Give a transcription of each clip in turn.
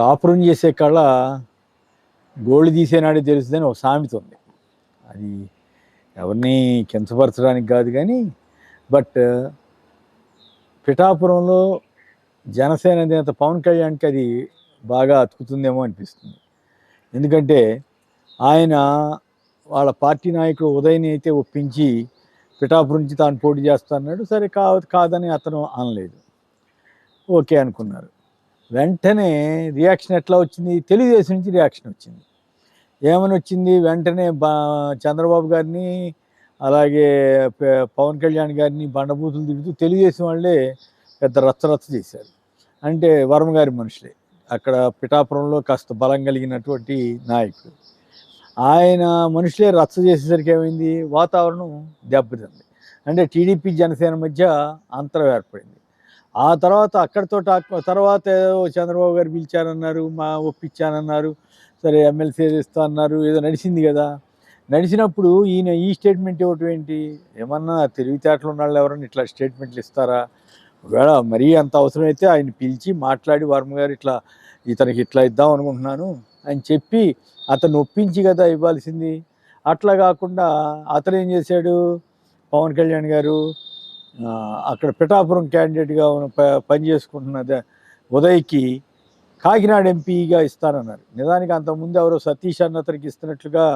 కాపురం చేసే కళ గోళ్ళు తీసేనాడే తెలుస్తుందని ఒక సామెత ఉంది. అది ఎవరిని కించపరచడానికి కాదు కానీ బట్ పిఠాపురంలో జనసేన అధినేత పవన్ కళ్యాణ్కి అది బాగా అతుకుతుందేమో అనిపిస్తుంది. ఎందుకంటే ఆయన వాళ్ళ పార్టీ నాయకుడు ఉదయని అయితే ఒప్పించి పిఠాపురం నుంచి తాను పోటీ చేస్తాన్నాడు. సరే కాదు కాదని అతను అనలేదు. ఓకే అనుకున్నారు. వెంటనే రియాక్షన్ ఎట్లా వచ్చింది? తెలుగుదేశం నుంచి రియాక్షన్ వచ్చింది. ఏమని వచ్చింది? వెంటనే బా చంద్రబాబు గారిని అలాగే పవన్ కళ్యాణ్ గారిని బండబూతులు తిడుతూ తెలుగుదేశం వాళ్ళే పెద్ద రచ్చరచ్చ చేశారు. అంటే వర్మ గారి మనుషులే. అక్కడ పిఠాపురంలో కాస్త బలం కలిగినటువంటి నాయకుడు ఆయన మనుషులే రచ్చ చేసేసరికి ఏమైంది? వాతావరణం దెబ్బతింది. అంటే టీడీపీ జనసేన మధ్య అంతరం ఏర్పడింది. ఆ తర్వాత అక్కడితో తర్వాత ఏదో చంద్రబాబు గారు పిలిచారన్నారు మా ఒప్పించానన్నారు సరే ఎమ్మెల్సీ ఇస్తా అన్నారు ఏదో నడిచింది కదా. నడిచినప్పుడు ఈయన ఈ స్టేట్మెంట్ ఇవ్వటం ఏంటి? ఏమన్నా తెలివితేటలు ఉన్న వాళ్ళు ఎవరన్నా ఇట్లా స్టేట్మెంట్లు ఇస్తారా? ఒకవేళ మరీ అంత అవసరమైతే ఆయన పిలిచి మాట్లాడి వర్మ గారు ఇట్లా ఇతనికి ఇట్లా ఇద్దాం అనుకుంటున్నాను అని చెప్పి అతను ఒప్పించి కదా ఇవ్వాల్సింది. అట్లా కాకుండా అతను ఏం చేశాడు? పవన్ కళ్యాణ్ గారు అక్కడ పిఠాపురం క్యాండిడేట్గా పని చేసుకుంటున్న ఉదయ్కి కాకినాడ ఎంపీగా ఇస్తానన్నారు. నిజానికి అంతకుముందు ఎవరో సతీష్ అన్న అతనికి ఇస్తున్నట్లుగా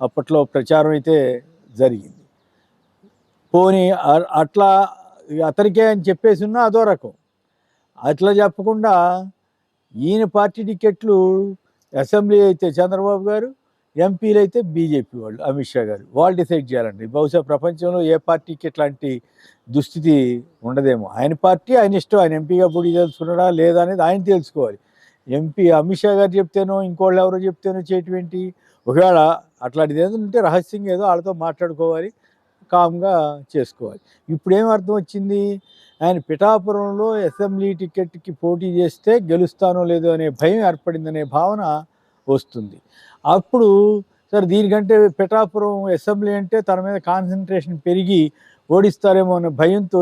అప్పట్లో ప్రచారం అయితే జరిగింది. పోనీ అట్లా అతనికే అని చెప్పేసి ఉన్నా అదో రకం. అట్లా చెప్పకుండా ఈయన పార్టీ టికెట్లు అసెంబ్లీ అయితే చంద్రబాబు గారు ఎంపీలు అయితే బీజేపీ వాళ్ళు అమిత్ షా గారు. వాళ్ళు డిసైడ్ చేయాలండి. బహుశా ప్రపంచంలో ఏ పార్టీకి ఇట్లాంటి దుస్థితి ఉండదేమో. ఆయన పార్టీ ఆయన ఇష్టం. ఆయన ఎంపీగా పొడి తెలుసుకున్నాడా లేదా అనేది ఆయన తెలుసుకోవాలి. ఎంపీ అమిత్ షా గారు చెప్తేనో ఇంకోళ్ళు ఎవరో చెప్తేనో చేయటం ఒకవేళ అట్లాంటిది ఏదో ఉంటే రహస్యంగా ఏదో వాళ్ళతో మాట్లాడుకోవాలి కామ్గా చేసుకోవాలి. ఇప్పుడు ఏం అర్థం వచ్చింది? ఆయన పిఠాపురంలో అసెంబ్లీ టికెట్కి పోటీ చేస్తే గెలుస్తానో లేదో అనే భయం ఏర్పడిందనే భావన వస్తుంది. అప్పుడు సరే దీనికంటే పిఠాపురం అసెంబ్లీ అంటే తన మీద కాన్సన్ట్రేషన్ పెరిగి ఓడిస్తారేమో అనే భయంతో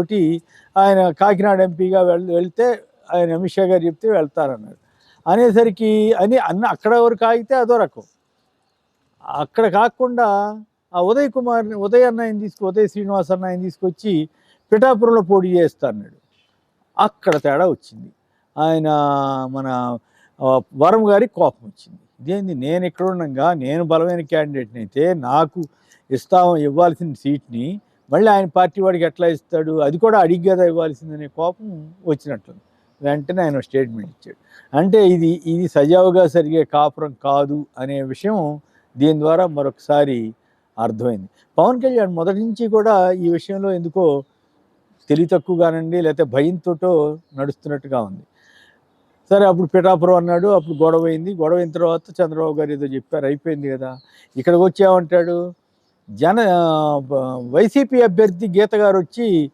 ఆయన కాకినాడ ఎంపీగా వెళ్ వెళ్తే ఆయన అమిత్ షా గారు చెప్తే వెళ్తారన్నారు. అనేసరికి అని అన్న అక్కడ వరకు ఆగితే అదో రకం. అక్కడ కాకుండా ఆ ఉదయ్ కుమార్ని ఉదయ్ అన్నయ్యని తీసుకు ఉదయ్ శ్రీనివాస్ అన్నయ్యని తీసుకొచ్చి పిఠాపురంలో పోటీ చేస్తా అన్నాడు అక్కడ తేడా వచ్చింది. ఆయన మన వరం గారికి కోపం వచ్చింది. ఇదేంది? నేను ఎక్కడుండగా నేను బలమైన క్యాండిడేట్ని అయితే నాకు ఇస్తాం ఇవ్వాల్సిన సీట్ని మళ్ళీ ఆయన పార్టీ వాడికి ఎట్లా ఇస్తాడు? అది కూడా అడిగి కదా ఇవ్వాల్సిందనే కోపం వచ్చినట్లు వెంటనే ఆయన స్టేట్మెంట్ ఇచ్చాడు. అంటే ఇది ఇది సజావుగా సరిగే కాపురం కాదు అనే విషయం దీని ద్వారా మరొకసారి అర్థమైంది. పవన్ కళ్యాణ్ మొదటి నుంచి కూడా ఈ విషయంలో ఎందుకో తెలివి తక్కువగానండి లేకపోతే భయంతోటో నడుస్తున్నట్టుగా ఉంది. సరే అప్పుడు పిఠాపురం అన్నాడు. అప్పుడు గొడవ అయింది. గొడవ అయిన తర్వాత చంద్రబాబు గారు ఏదో చెప్పారు. అయిపోయింది కదా. ఇక్కడికి వచ్చామంటాడు జన వైసీపీ అభ్యర్థి గీత గారు వచ్చి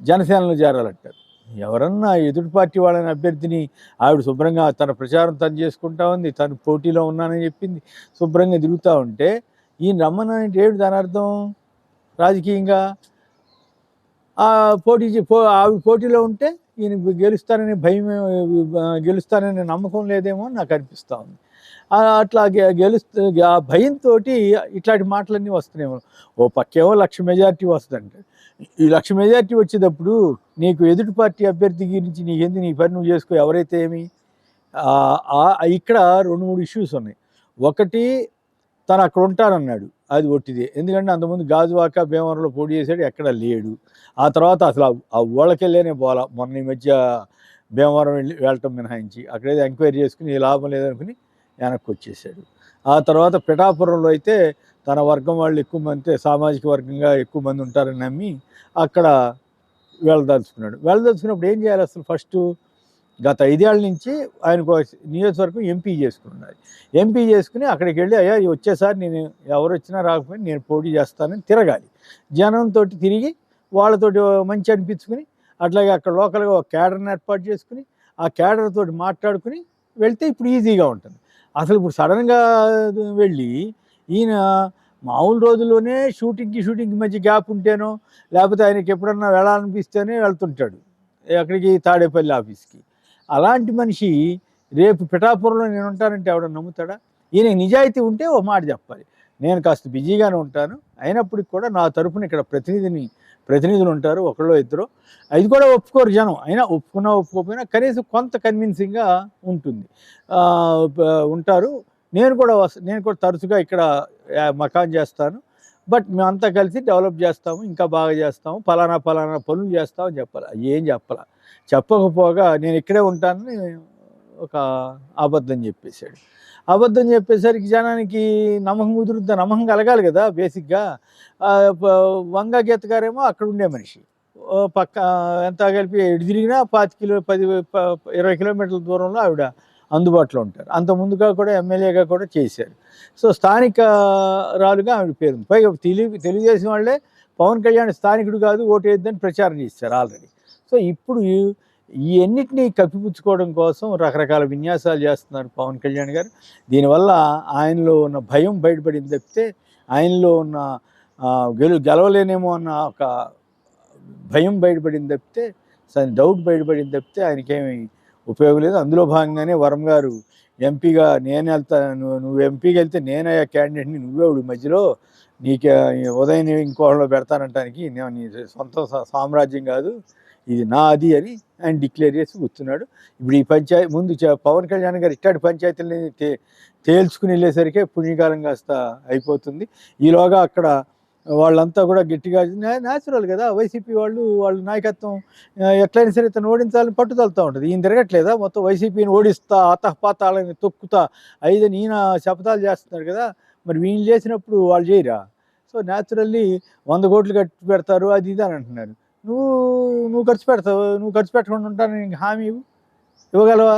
జనసేనలో చేరాలంటారు. ఎవరన్నా ఎదుటి పార్టీ వాళ్ళని అభ్యర్థిని ఆవిడ శుభ్రంగా తన ప్రచారం తను చేసుకుంటా ఉంది. తను పోటీలో ఉన్నానని చెప్పింది. శుభ్రంగా తిరుగుతూ ఉంటే ఈయన రమ్మనంటే ఏమిటి దాని అర్థం? రాజకీయంగా? ఆ పోటీ పో ఆవిడ పోటీలో ఉంటే ఈయన గెలుస్తానని భయం ఆ, గెలుస్తానని నమ్మకం లేదేమో నాకు అనిపిస్తూ ఉంది. అట్లా గె- గెలుస్తూ ఆ భయంతో ఇట్లాంటి మాటలన్నీ వస్తున్నాయేమో ఓ పక్కేమో లక్ష మెజార్టీ వస్తుందంటే. ఈ లక్ష మెజార్టీ వచ్చేటప్పుడు నీకు ఎదుటి పార్టీ అభ్యర్థి గురించి నీకెందుకు నీ పని నువ్వు చేసుకో ఎవరైతే ఏమి? ఇక్కడ రెండు మూడు ఇష్యూస్ ఉన్నాయి. ఒకటి తను అక్కడ ఉంటానన్నాడు. అది ఒట్టిదే. ఎందుకంటే అంతకుముందు గాజువాక భీమవరంలో పోటీ చేశాడు ఎక్కడ లేడు. ఆ తర్వాత అసలు ఆ- ఊళ్ళకెళ్ళేనే పోలా మొన్న ఈ మధ్య భీమవరం వెళ్ళి వెళ్ళటం మినహాయించి. అక్కడేదో ఎంక్వైరీ చేసుకుని ఈ లాభం లేదనుకుని వెనక్కి వచ్చేసాడు ఆ తర్వాత పిఠాపురంలో అయితే తన వర్గం వాళ్ళు ఎక్కువ మంది సామాజిక వర్గంగా ఎక్కువ మంది ఉంటారని నమ్మి అక్కడ వెళ్ళదలుచుకున్నాడు. వెళ్ళదలుచుకున్నప్పుడు ఏం చేయాలి అసలు ఫస్ట్? గత ఐదేళ్ళ నుంచి ఆయన నియోజకవర్గం ఎంపీ చేసుకున్నారు ఎంపీ చేసుకుని అక్కడికి వెళ్ళి అయ్యా వచ్చేసారి నేను ఎవరు వచ్చినా రాకపోయినా నేను పోటీ చేస్తానని తిరగాలి. జనంతో తిరిగి వాళ్ళతోటి మంచి అనిపించుకుని అట్లాగే అక్కడ లోకల్గా ఒక క్యాడర్ని ఏర్పాటు చేసుకుని ఆ క్యాడర్ తోటి మాట్లాడుకుని వెళ్తే ఇప్పుడు ఈజీగా ఉంటుంది. అసలు ఇప్పుడు సడన్గా వెళ్ళి ఈయన మామూలు రోజుల్లోనే షూటింగ్కి షూటింగ్కి మధ్య గ్యాప్ ఉంటేనో లేకపోతే ఆయనకి ఎప్పుడన్నా వెళ్ళాలనిపిస్తేనే వెళ్తుంటాడు. ఎక్కడికి తాడేపల్లి ఆఫీస్కి. అలాంటి మనిషి రేపు పిఠాపురంలో నేను ఉంటానంటే ఎవడ నమ్ముతాడా? ఈయన నిజాయితీ ఉంటే ఓ మాట చెప్పాలి. నేను కాస్త బిజీగానే ఉంటాను. అయినప్పటికి కూడా నా తరపున ఇక్కడ ప్రతినిధిని ప్రతినిధులు ఉంటారు ఒకళ్ళు ఇద్దరు. అది కూడా ఒప్పుకోరు జనం. అయినా ఒప్పుకున్నా ఒప్పుకోకపోయినా కనీసం కొంత కన్విన్సింగ్గా ఉంటుంది. ఉంటారు. నేను కూడా నేను కూడా తరచుగా ఇక్కడ మకాన్ చేస్తాను. బట్ మేమంతా కలిసి డెవలప్ చేస్తాము ఇంకా బాగా చేస్తాము. ఫలానా ఫలానా పనులు చేస్తామని చెప్పాలి. ఏం చెప్పాలి? చెప్పకపోగా నేను ఇక్కడే ఉంటానని ఒక అబద్ధం చెప్పేశాడు. అబద్ధం చెప్పేసరికి జనానికి నమ్మకం కుదురుద్దా నమ్మకం కలగాలి కదా బేసిక్గా. వంగ గీత గారేమో అక్కడ ఉండే మనిషి. పక్క ఎంత కలిపి ఎటు తిరిగినా పాతి కిలో పది ప- ఇరవై కిలోమీటర్ల దూరంలో ఆవిడ అందుబాటులో ఉంటారు. అంత ముందుగా కూడా ఎమ్మెల్యేగా కూడా చేశారు. సో స్థానిక రాలుగా ఆవిడ పేరు పైగా తెలుగు తెలుగుదేశం వాళ్ళే పవన్ కళ్యాణ్ స్థానికుడు కాదు ఓటు వేద్దని ప్రచారం చేస్తారు ఆల్రెడీ. సో ఇప్పుడు ఈ- అన్నిటినీ కప్పిపుచ్చుకోవడం కోసం రకరకాల విన్యాసాలు చేస్తున్నారు పవన్ కళ్యాణ్ గారు. దీనివల్ల ఆయనలో ఉన్న భయం బయటపడింది తప్పితే ఆయనలో ఉన్న గెలు గెలవలేనేమో అన్న ఒక భయం బయటపడింది తప్పితే సరే డౌట్ బయటపడింది తప్పితే ఆయనకేమీ ఉపయోగం లేదు. అందులో భాగంగానే వరం గారు ఎంపీగా నేను వెళ్తా నువ్వు నువ్వు ఎంపీకి వెళ్తే నేనయ్యా క్యాండిడేట్ని నువ్వేవుడు మధ్యలో. నీకు ఉదయం ఇంకోళ్ళలో పెడతానంటానికి నేను నీ సొంత సామ్రాజ్యం కాదు. ఇది నాది అని ఆయన డిక్లేర్ చేసి కూర్చున్నాడు. ఇప్పుడు ఈ పంచాయతీ ముందు పవన్ కళ్యాణ్ గారు ఇట్టాడు పంచాయతీలని తే తేల్చుకుని వెళ్ళేసరికే పుణ్యకాలం కాస్త అయిపోతుంది. ఈలోగా అక్కడ వాళ్ళంతా కూడా గట్టిగా న్యాచురల్ కదా వైసీపీ వాళ్ళు వాళ్ళ నాయకత్వం ఎట్లయినా సరే ఇతను ఓడించాలని పట్టుదలతో ఉంటుంది. ఈయన తిరగట్లేదా? మొత్తం వైసీపీని ఓడిస్తా అతహపాతాలని తొక్కుతా ఐదని ఈయన శపథాలు చేస్తున్నారు కదా మరి వీళ్ళు చేసినప్పుడు వాళ్ళు చేయరా? సో న్యాచురల్లీ వంద కోట్లు కట్టి పెడతారు అది ఇది అని అంటున్నారు. నువ్వు నువ్వు ఖర్చు పెడతావు నువ్వు ఖర్చు పెట్టకుండా ఉంటాను నీకు హామీ ఇవ్వు. ఇవ్వగలవా?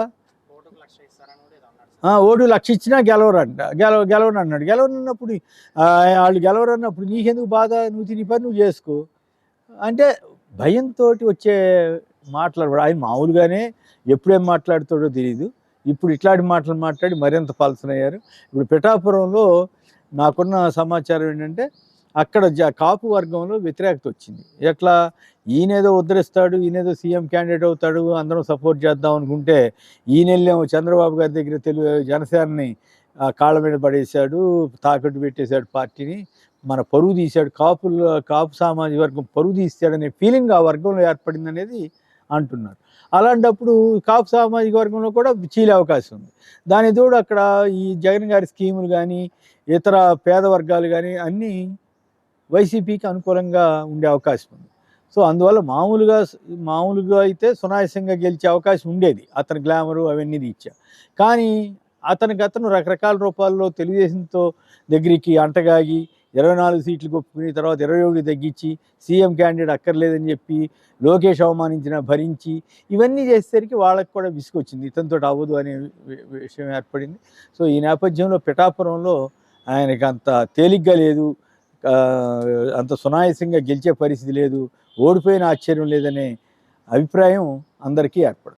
ఓటు లక్ష ఇచ్చినా గెలవరంట. గెలవ గెలవను అన్నాడు. గెలవనన్నప్పుడు వాళ్ళు గెలవరన్నప్పుడు నీకెందుకు బాధ? నువ్వు తిని పని నువ్వు చేసుకో. అంటే భయంతో వచ్చే మాట్లాడు ఆయన మామూలుగానే ఎప్పుడేం మాట్లాడుతాడో తెలియదు ఇప్పుడు ఇట్లాంటి మాటలు మాట్లాడి మరింత పలసనయ్యారు. ఇప్పుడు పిఠాపురంలో నాకున్న సమాచారం ఏంటంటే అక్కడ కాపు వర్గంలో వ్యతిరేకత వచ్చింది. ఎట్లా? ఈయనేదో ఉద్ధరిస్తాడు ఈయనేదో సీఎం క్యాండిడేట్ అవుతాడు అందరం సపోర్ట్ చేద్దాం అనుకుంటే ఈయనెళ్ళేమో చంద్రబాబు గారి దగ్గర తెలుగు జనసేనని కాళ్ళ మీద పడేశాడు తాకట్టు పెట్టేశాడు పార్టీని. మన పరువు తీశాడు. కాపులు కాపు సామాజిక వర్గం పరువు తీశాడనే ఫీలింగ్ ఆ వర్గంలో ఏర్పడింది అనేది అంటున్నారు. అలాంటప్పుడు కాపు సామాజిక వర్గంలో కూడా చీలే అవకాశం ఉంది. దాని తోడు అక్కడ ఈ జగన్ గారి స్కీములు కానీ ఇతర పేద వర్గాలు కానీ అన్నీ వైసీపీకి అనుకూలంగా ఉండే అవకాశం ఉంది. సో అందువల్ల మామూలుగా మామూలుగా అయితే సునాయాసంగా గెలిచే అవకాశం ఉండేది. అతని గ్లామరు అవన్నీ ఇచ్చా కానీ అతనికి అతను రకరకాల రూపాల్లో తెలుగుదేశంతో దగ్గరికి అంటగాగి ఇరవై నాలుగు సీట్లు కొప్పుకుని తర్వాత ఇరవై ఒకటి తగ్గించి సీఎం క్యాండిడేట్ అక్కర్లేదని చెప్పి లోకేష్ అవమానించిన భరించి ఇవన్నీ చేసేసరికి వాళ్ళకి కూడా విసుకొచ్చింది ఇతనితో అవ్వదు అనే విషయం ఏర్పడింది. సో ఈ నేపథ్యంలో పిఠాపురంలో ఆయనకి అంత తేలిగ్గా లేదు. అంత సునాయాసంగా గెలిచే పరిస్థితి లేదు ఓడిపోయిన ఆశ్చర్యం లేదనే అభిప్రాయం అందరికీ ఏర్పడుతుంది.